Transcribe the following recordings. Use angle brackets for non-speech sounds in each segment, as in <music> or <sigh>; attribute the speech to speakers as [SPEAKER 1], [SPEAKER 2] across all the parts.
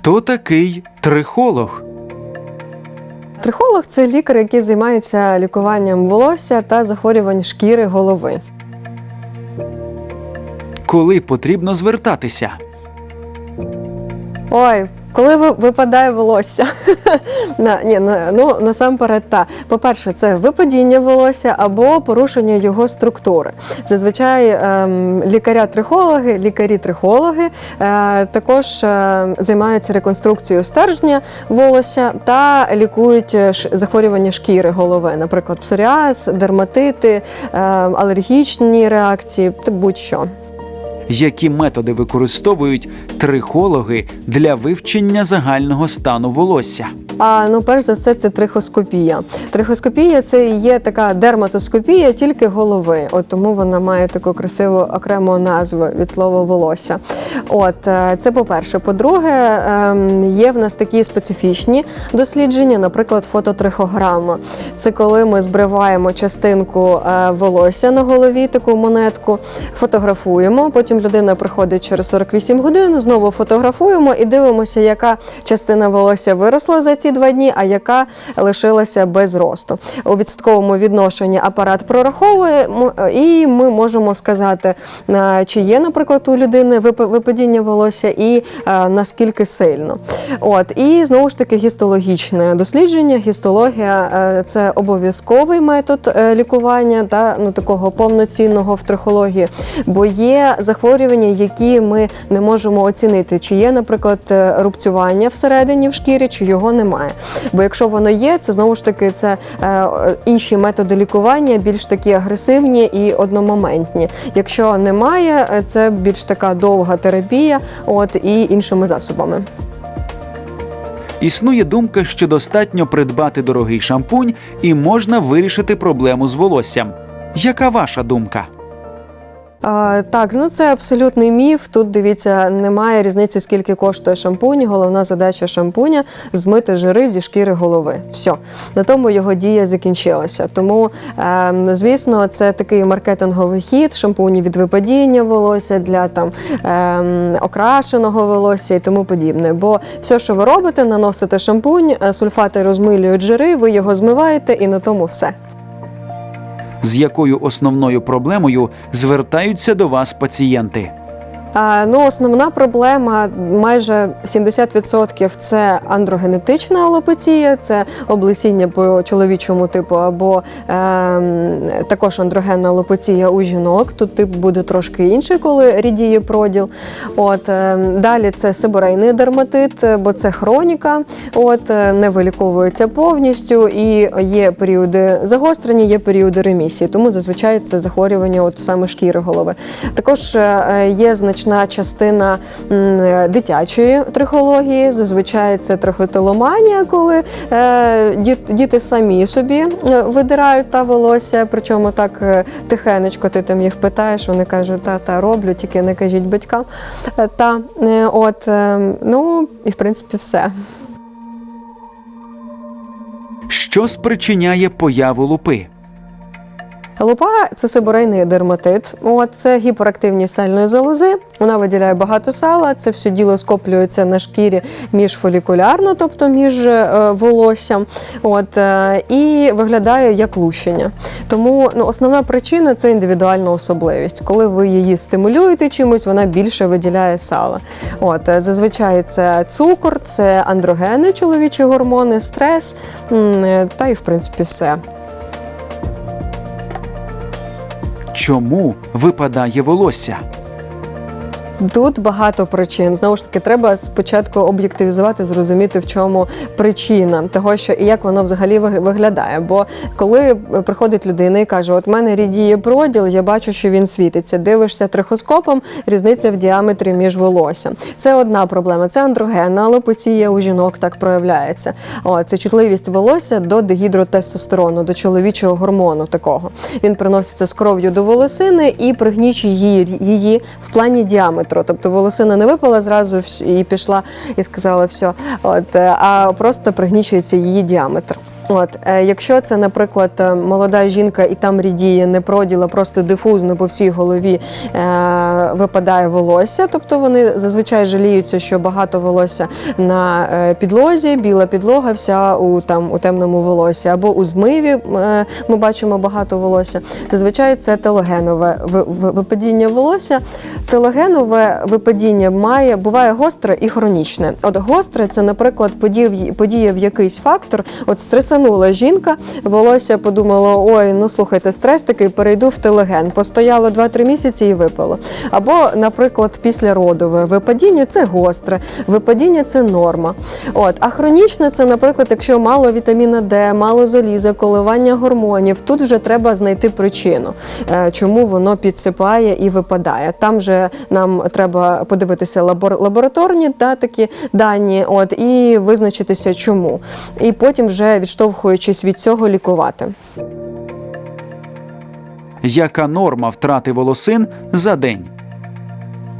[SPEAKER 1] Хто такий трихолог?
[SPEAKER 2] Трихолог це лікар, який займається лікуванням волосся та захворювань шкіри голови.
[SPEAKER 1] Коли потрібно звертатися?
[SPEAKER 2] Ой, коли ви- випадає волосся? <laughs> На- Ні, на- ну насамперед, та по-перше, це випадіння волосся або порушення його структури. Зазвичай ем, лікаря-трихологи, лікарі-трихологи е, також е, займаються реконструкцією стержня волосся та лікують е, захворювання шкіри голови, наприклад, псоріаз, дерматити, е, алергічні реакції, будь-що.
[SPEAKER 1] Які методи використовують трихологи для вивчення загального стану волосся?
[SPEAKER 2] А ну, перш за все, це трихоскопія. Трихоскопія це є така дерматоскопія тільки голови. От тому вона має таку красиву окрему назву від слова волосся. От е, це по-перше. По-друге, ем, є в нас такі специфічні дослідження, наприклад, фототрихограма. Це коли ми збриваємо частинку е, волосся на голові, таку монетку, фотографуємо. Потім людина приходить через 48 годин, знову фотографуємо і дивимося, яка частина волосся виросла за ці два дні, а яка лишилася без росту. У відсотковому відношенні апарат прораховує, і ми можемо сказати, чи є, наприклад, у людини випадіння волосся і наскільки сильно. От і знову ж таки гістологічне дослідження. Гістологія це обов'язковий метод е, лікування та ну такого повноцінного в трихології, бо є захворювання, які ми не можемо оцінити, чи є, наприклад, е, рубцювання всередині в шкірі, чи його немає. Бо якщо воно є, це знову ж таки це е, інші методи лікування, більш такі агресивні і одномоментні. Якщо немає, е, це більш така довга терапія, от і іншими засобами.
[SPEAKER 1] Існує думка, що достатньо придбати дорогий шампунь і можна вирішити проблему з волоссям. Яка ваша думка?
[SPEAKER 2] А, так, ну це абсолютний міф. Тут дивіться, немає різниці, скільки коштує шампунь. Головна задача шампуня змити жири зі шкіри голови. Все на тому його дія закінчилася. Тому, е, звісно, це такий маркетинговий хід, шампуні від випадіння волосся для там е, окрашеного волосся і тому подібне. Бо все, що ви робите, наносите шампунь, е, сульфати розмилюють жири, ви його змиваєте, і на тому все.
[SPEAKER 1] З якою основною проблемою звертаються до вас пацієнти?
[SPEAKER 2] Ну, основна проблема майже 70% це андрогенетична алопеція, це облесіння по чоловічому типу, або е, також андрогенна алопеція у жінок. Тут тип буде трошки інший, коли рідіє проділ. От е, далі це сибирейний дерматит, е, бо це хроніка, от е, не виліковується повністю, і є періоди загострення, є періоди ремісії. Тому зазвичай це захворювання, от саме шкіри голови. Також е, є значна частина дитячої трихології. Зазвичай це трихотиломанія, коли е, діти самі собі е, видирають та волосся, причому так е, тихенечко ти там їх питаєш, вони кажуть, та та роблю, тільки не кажіть батькам. Е, Та е, от е, ну і в принципі все.
[SPEAKER 1] Що спричиняє появу лупи?
[SPEAKER 2] Лупа це сибирейний дерматит. От це гіперактивність сальної залози. Вона виділяє багато сала. Це все діло скоплюється на шкірі міжфолікулярно, тобто між е, волоссям. От е, і виглядає як лущення. Тому ну, основна причина це індивідуальна особливість. Коли ви її стимулюєте чимось, вона більше виділяє сала. От е, зазвичай це цукор, це андрогени, чоловічі гормони, стрес та і в принципі все.
[SPEAKER 1] Чому випадає волосся?
[SPEAKER 2] Тут багато причин. Знову ж таки, треба спочатку об'єктивізувати, зрозуміти, в чому причина того, що і як воно взагалі виг- виглядає. Бо коли приходить людина і каже: От в мене рідіє проділ, я бачу, що він світиться. Дивишся трихоскопом, різниця в діаметрі між волоссям. Це одна проблема. Це андрогенна алопеція у жінок так проявляється. О, це чутливість волосся до дегідротестостерону, до чоловічого гормону такого. Він приноситься з кров'ю до волосини і пригнічує її в плані діаметру. Тобто волосина не випала зразу і пішла і сказала все. От, е, а просто пригнічується її діаметр. От, е, якщо це, наприклад, е, молода жінка і там рідіє, не проділа, просто дифузно по всій голові е, випадає волосся, тобто вони зазвичай жаліються, що багато волосся на е, підлозі, біла підлога, вся у там у темному волосі, або у змиві е, ми бачимо багато волосся. Зазвичай це телогенове ви- ви- випадіння волосся. Телогенове випадіння має буває гостре і хронічне. От гостре це, наприклад, подія, подія в якийсь фактор. От стресанула жінка, волосся подумало: ой, ну слухайте, стрес такий, перейду в телеген. Постояло 2-3 місяці і випало. Або, наприклад, післяродове випадіння це гостре, випадіння це норма. От, а хронічне це, наприклад, якщо мало вітаміна Д, мало заліза, коливання гормонів. Тут вже треба знайти причину, е, чому воно підсипає і випадає. Там вже нам треба подивитися лабор- лабораторні да, такі дані, от і визначитися, чому. І потім вже відштовхуючись від цього лікувати.
[SPEAKER 1] Яка норма втрати волосин за день?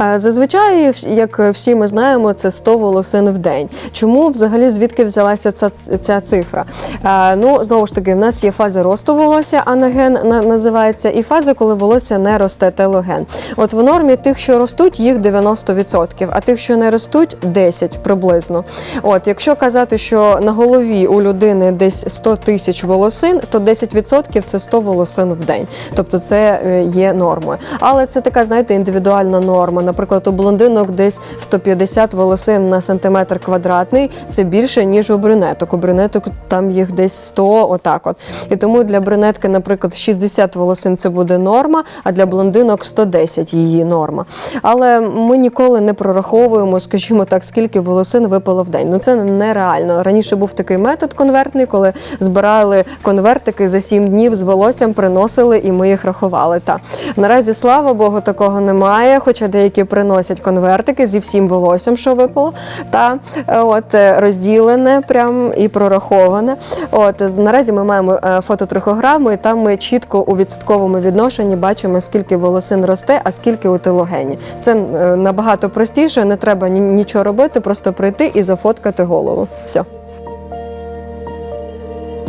[SPEAKER 2] Е, Зазвичай, як всі ми знаємо, це 100 волосин в день. Чому взагалі звідки взялася ця, ця цифра? Е, Ну знову ж таки, в нас є фаза росту волосся, анаген називається, і фаза, коли волосся не росте телоген. От в нормі тих, що ростуть, їх 90%, а тих, що не ростуть, 10 приблизно. От, якщо казати, що на голові у людини десь 100 тисяч волосин, то 10% це 100 волосин в день. Тобто це е, є нормою. Але це така, знаєте, індивідуальна норма. Наприклад, у блондинок десь 150 волосин на сантиметр квадратний. Це більше ніж у брюнеток. У брюнеток там їх десь 100, отак. От і тому для брюнетки, наприклад, 60 волосин це буде норма, а для блондинок 110 її норма. Але ми ніколи не прораховуємо, скажімо так, скільки волосин випало в день. Ну це нереально. Раніше був такий метод конвертний, коли збирали конвертики за 7 днів з волоссям, приносили і ми їх рахували. Та наразі, слава Богу, такого немає. Хоча деякі приносять конвертики зі всім волоссям, що випало, та е, от е, розділене прям і прораховане. От наразі ми маємо е, фототрихограму, і там ми чітко у відсотковому відношенні бачимо, скільки волосин росте, а скільки у телогені. Це набагато простіше, не треба ні- нічого робити, просто прийти і зафоткати голову. Все.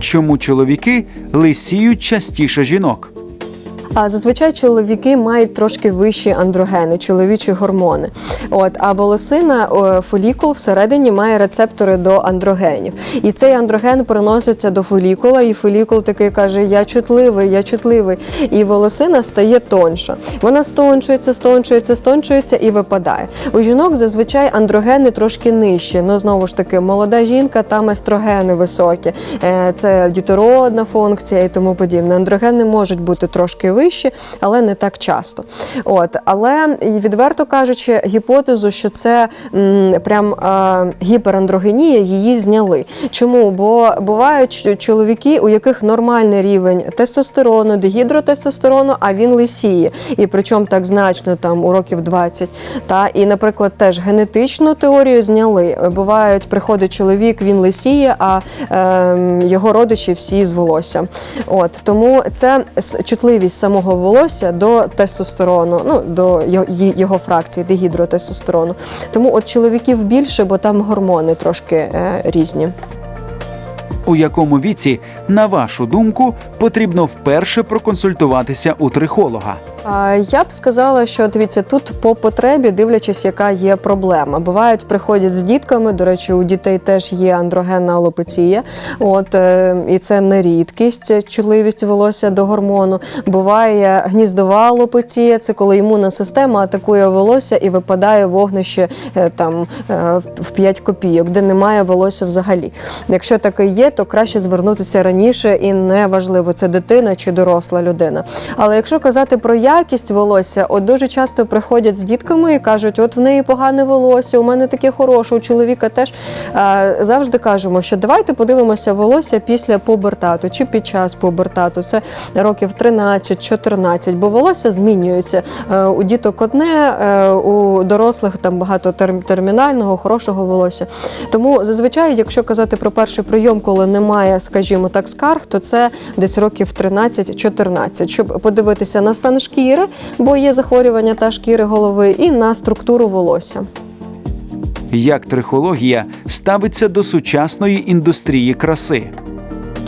[SPEAKER 1] Чому чоловіки лисіють частіше жінок?
[SPEAKER 2] А зазвичай чоловіки мають трошки вищі андрогени, чоловічі гормони. От а волосина фолікул всередині має рецептори до андрогенів. І цей андроген переноситься до фолікула, і фолікул такий каже: Я чутливий, я чутливий. І волосина стає тонша. Вона стончується, стончується, стончується і випадає. У жінок зазвичай андрогени трошки нижчі. Ну знову ж таки, молода жінка, там естрогени високі. Е, Це дітородна функція і тому подібне. Андрогени можуть бути трошки вищі, але не так часто. От, але відверто кажучи, гіпотезу, що це м, прям е, гіперандрогенія, її зняли. Чому? Бо бувають чоловіки, у яких нормальний рівень тестостерону, дегідротестостерону, а він лисіє. І причому так значно там у років 20. Та і, наприклад, теж генетичну теорію зняли. Бувають, приходить чоловік, він лисіє, а е, його родичі всі з волоссям. От тому це чутливість самого волосся до тестостерону, ну до його, фракції, дегідротестостерону. Тому от чоловіків більше, бо там гормони трошки е, різні.
[SPEAKER 1] У якому віці, на вашу думку, потрібно вперше проконсультуватися у трихолога?
[SPEAKER 2] Я б сказала, що дивіться, тут по потребі, дивлячись, яка є проблема. Бувають, приходять з дітками. До речі, у дітей теж є андрогенна алопеція. От е, і це не рідкість, чутливість волосся до гормону. Буває гніздова алопеція, це коли імунна система атакує волосся і випадає вогнище е, там е, в 5 копійок, де немає волосся взагалі. Якщо таке є, то краще звернутися раніше і не важливо, це дитина чи доросла людина. Але якщо казати про якість волосся, от дуже часто приходять з дітками і кажуть, от в неї погане волосся, у мене таке хороше, у чоловіка теж завжди кажемо, що давайте подивимося волосся після пубертату чи під час пубертату. Це років 13-14, бо волосся змінюється. Е, У діток одне, е, у дорослих там багато термінального, хорошого волосся. Тому зазвичай, якщо казати про перший прийом, коли немає, скажімо так, скарг, то це десь років 13-14, щоб подивитися на стан шкіри, бо є захворювання та шкіри голови, і на структуру волосся.
[SPEAKER 1] Як трихологія ставиться до сучасної індустрії краси?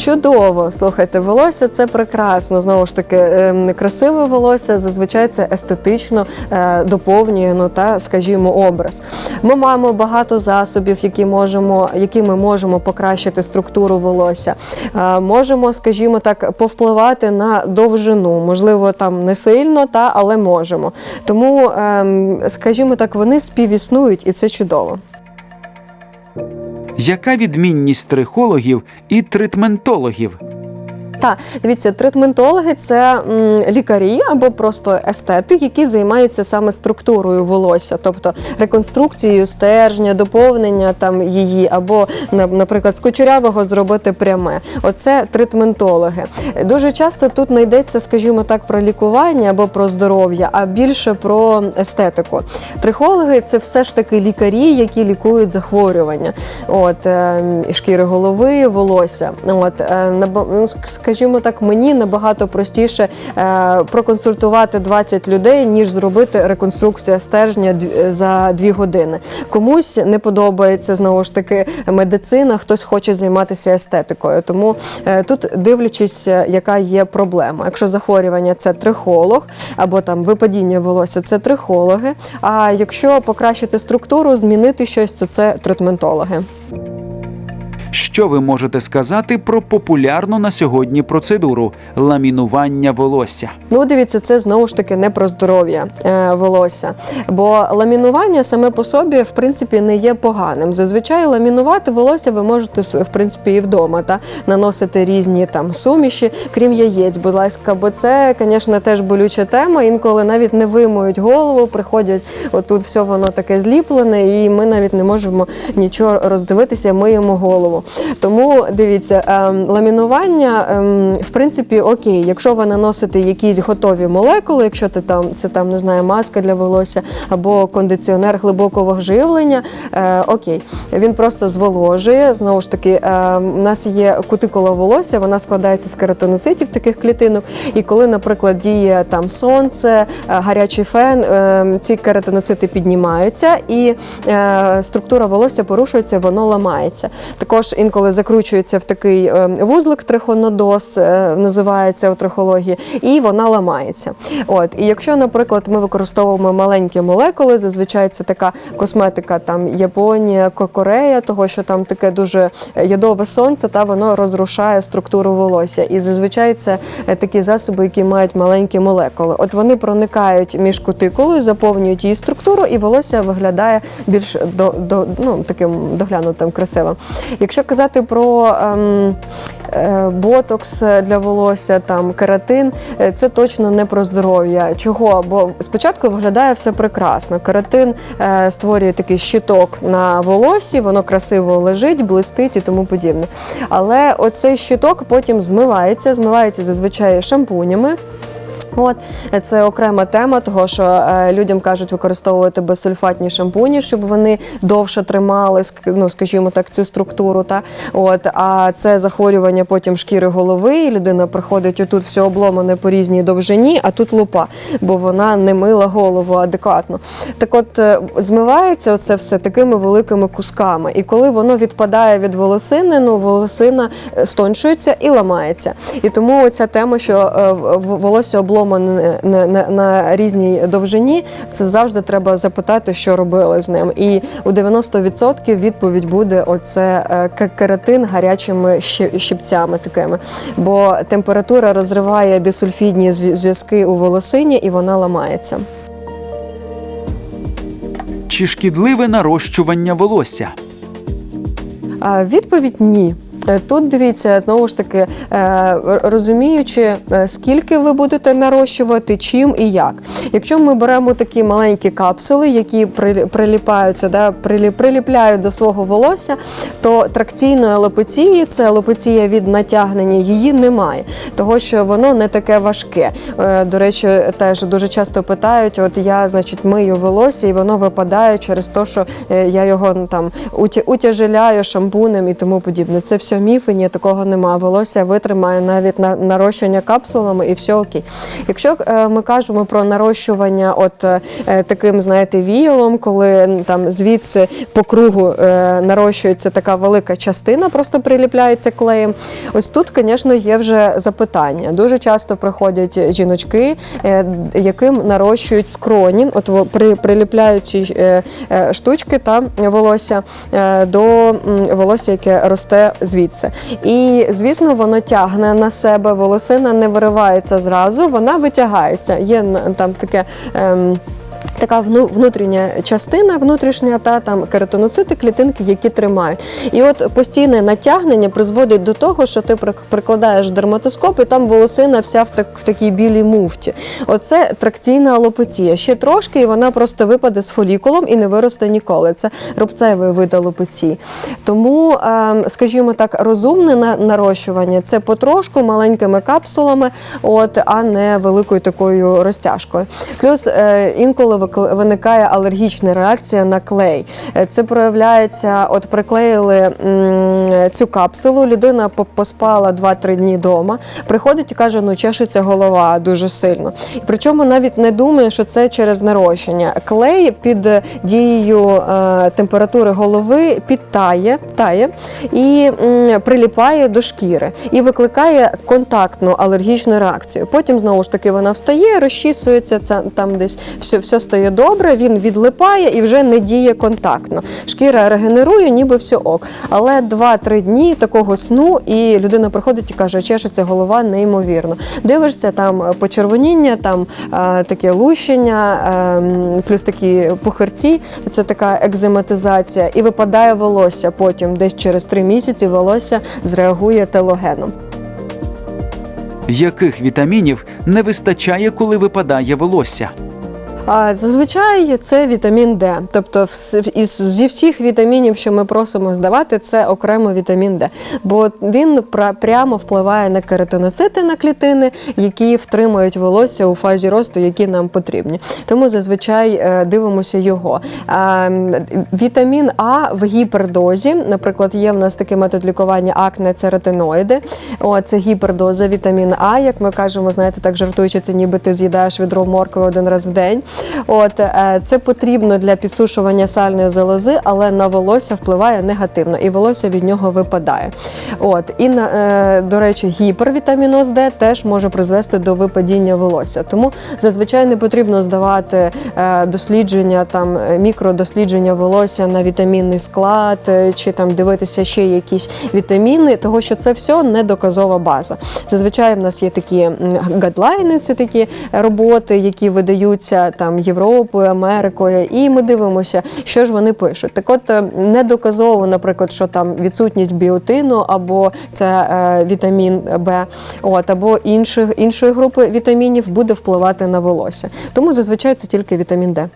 [SPEAKER 2] Чудово, слухайте, волосся це прекрасно. Знову ж таки, ем, красиве волосся зазвичай це естетично е, доповнює, ну та скажімо, образ. Ми маємо багато засобів, які можемо, які ми можемо покращити структуру волосся. Е, можемо, скажімо так, повпливати на довжину. Можливо, там не сильно, та але можемо. Тому, ем, скажімо так, вони співіснують, і це чудово.
[SPEAKER 1] Яка відмінність трихологів і тритментологів?
[SPEAKER 2] Так, дивіться, тритментологи це м, лікарі або просто естети, які займаються саме структурою волосся, тобто реконструкцією стержня, доповнення там її, або, на- наприклад, з кучерявого зробити пряме. Оце тритментологи. Дуже часто тут не йдеться, скажімо так, про лікування або про здоров'я, а більше про естетику. Трихологи це все ж таки лікарі, які лікують захворювання. От е, і шкіри голови, волосся. От е, наба- ну, скажімо так, мені набагато простіше е, проконсультувати 20 людей, ніж зробити реконструкцію стержня дв- за дві години. Комусь не подобається знову ж таки медицина, хтось хоче займатися естетикою. Тому е, тут дивлячись, е, яка є проблема. Якщо захворювання це трихолог або там випадіння волосся, це трихологи. А якщо покращити структуру, змінити щось, то це тритментологи.
[SPEAKER 1] Що ви можете сказати про популярну на сьогодні процедуру ламінування волосся?
[SPEAKER 2] Ну, дивіться, це знову ж таки не про здоров'я е, волосся. Бо ламінування саме по собі, в принципі, не є поганим. Зазвичай ламінувати волосся ви можете в принципі і вдома, та наносити різні там суміші, крім яєць, будь ласка, бо це, звісно, теж болюча тема. Інколи навіть не вимоють голову, приходять отут все воно таке зліплене, і ми навіть не можемо нічого роздивитися, миємо голову. Тому дивіться, ем, ламінування, ем, в принципі, окей, якщо ви наносите якісь готові молекули, якщо ти там це там не знаю, маска для волосся або кондиціонер глибокого вживлення, е, окей, він просто зволожує. Знову ж таки, у нас є кутикула волосся, вона складається з кератиноцитів таких клітинок. І коли, наприклад, діє там сонце, е, гарячий фен, ці кератиноцити піднімаються, і е, структура волосся порушується, воно ламається. Також інколи закручується в такий е, вузлик трихонодоз, е, називається у трихології, і вона ламається. От і якщо, наприклад, ми використовуємо маленькі молекули, зазвичай це така косметика, там Японія, Ко- Корея, того що там таке дуже ядове сонце, та воно розрушає структуру волосся. І зазвичай це е, такі засоби, які мають маленькі молекули. От вони проникають між кутикулою, заповнюють її структуру, і волосся виглядає більш до, до ну таким доглянутим, красивим. Якщо казати про ем, е, ботокс для волосся, там кератин, е, це точно не про здоров'я. Чого? Бо спочатку виглядає все прекрасно. Кератин е, створює такий щиток на волосі, воно красиво лежить, блистить і тому подібне. Але оцей щиток потім змивається, змивається зазвичай шампунями. От це окрема тема, того що е, людям кажуть використовувати безсульфатні шампуні, щоб вони довше тримали, ну скажімо так, цю структуру. Та от а це захворювання потім шкіри голови. і Людина приходить отут все обломане по різній довжині, а тут лупа, бо вона не мила голову адекватно. Так, от е, змивається оце все такими великими кусками, і коли воно відпадає від волосини, ну волосина е, стончується і ламається. І тому ця тема, що волосся обломане на, на, на різній довжині, це завжди треба запитати, що робили з ним. І у 90% відповідь буде оце е, кератин гарячими щи- щипцями такими. Бо температура розриває дисульфідні зв'язки у волосині і вона ламається.
[SPEAKER 1] Чи шкідливе нарощування волосся?
[SPEAKER 2] А, Відповідь ні. Е, Тут дивіться знову ж таки, е, розуміючи, е, скільки ви будете нарощувати, чим і як. Якщо ми беремо такі маленькі капсули, які при- приліпаються, да, приліпляють до свого волосся, то тракційної алопеції, це алопеція від натягнення, її немає, того що воно не таке важке. До речі, теж дуже часто питають: от я, значить, мию волосся, і воно випадає через те, що я його ну, там утяжеляю шампунем і тому подібне. Це все міф і ні, такого немає. Волосся витримає навіть на нарощування капсулами і все окей. Якщо е, ми кажемо про нарощування, от е, таким, знаєте, віялом, коли там звідси по кругу е, нарощується така велика частина, просто приліпляється клеєм. Ось тут, звісно, є вже запитання. Дуже часто приходять жіночки, яким нарощують скроні, от при, е, штучки та волосся до волосся, яке росте звідси. І звісно, воно тягне на себе, волосина не виривається зразу, вона витягається. Є там таке. ем, Така внутрішня частина, внутрішня та там кератиноцити, клітинки, які тримають. І от постійне натягнення призводить до того, що ти прикладаєш дерматоскоп, і там волосина вся в, так, в такій білій муфті. Оце тракційна алопеція. Ще трошки, і вона просто випаде з фолікулом і не виросте ніколи. Це рубцевий вид алопеції. Тому, ем, скажімо так, розумне нарощування це потрошку маленькими капсулами, от, а не великою такою розтяжкою. Плюс е, інколи виникає алергічна реакція на клей. Е, Це проявляється, от приклеїли цю капсулу, людина поспала 2-3 дні вдома, приходить і каже, ну чешеться голова дуже сильно. Причому навіть не думає, що це через нарощення. Клей під дією е, температури голови підтає тає і приліпає до шкіри і викликає контактну алергічну реакцію. Потім знову ж таки вона встає, розчісується, там десь все, все стає добре. Він відлипає і вже не діє контактно. Шкіра регенерує, ніби все ок. Але 2-3 дні такого сну, і людина приходить і каже, чешеться голова неймовірно. Дивишся там почервоніння, там е, таке лущення, е, плюс такі пухирці. Це така екзематизація, і випадає волосся. Потім, десь через 3 місяці, волосся зреагує телогеном.
[SPEAKER 1] Яких вітамінів не вистачає, коли випадає волосся?
[SPEAKER 2] Зазвичай це вітамін Д. Тобто, зі всіх вітамінів, що ми просимо здавати, це окремо вітамін Д. Бо він прямо впливає на кератиноцити на клітини, які втримують волосся у фазі росту, які нам потрібні. Тому зазвичай е, дивимося його. Вітамін А в гіпердозі, наприклад, є в нас такий метод лікування акне, це ретиноїди. О, це гіпердоза вітамін А, як ми кажемо, знаєте, так жартуючи, це ніби ти з'їдаєш відро моркви один раз в день. От е, це потрібно для підсушування сальної залози, але на волосся впливає негативно, і волосся від нього випадає. От і на е, до речі, гіпервітаміноз Д теж може призвести до випадіння волосся. Тому зазвичай не потрібно здавати е, дослідження, там мікродослідження волосся на вітамінний склад, чи там дивитися ще якісь вітаміни, того що це все не доказова база. Зазвичай в нас є такі гадлайни, це такі роботи, які видаються там Європою, Америкою, і ми дивимося, що ж вони пишуть. Так от е, не доказово, наприклад, що там відсутність біотину або це е, вітамін Б, от або інших іншої групи вітамінів буде впливати на волосся. Тому зазвичай це тільки вітамін Д.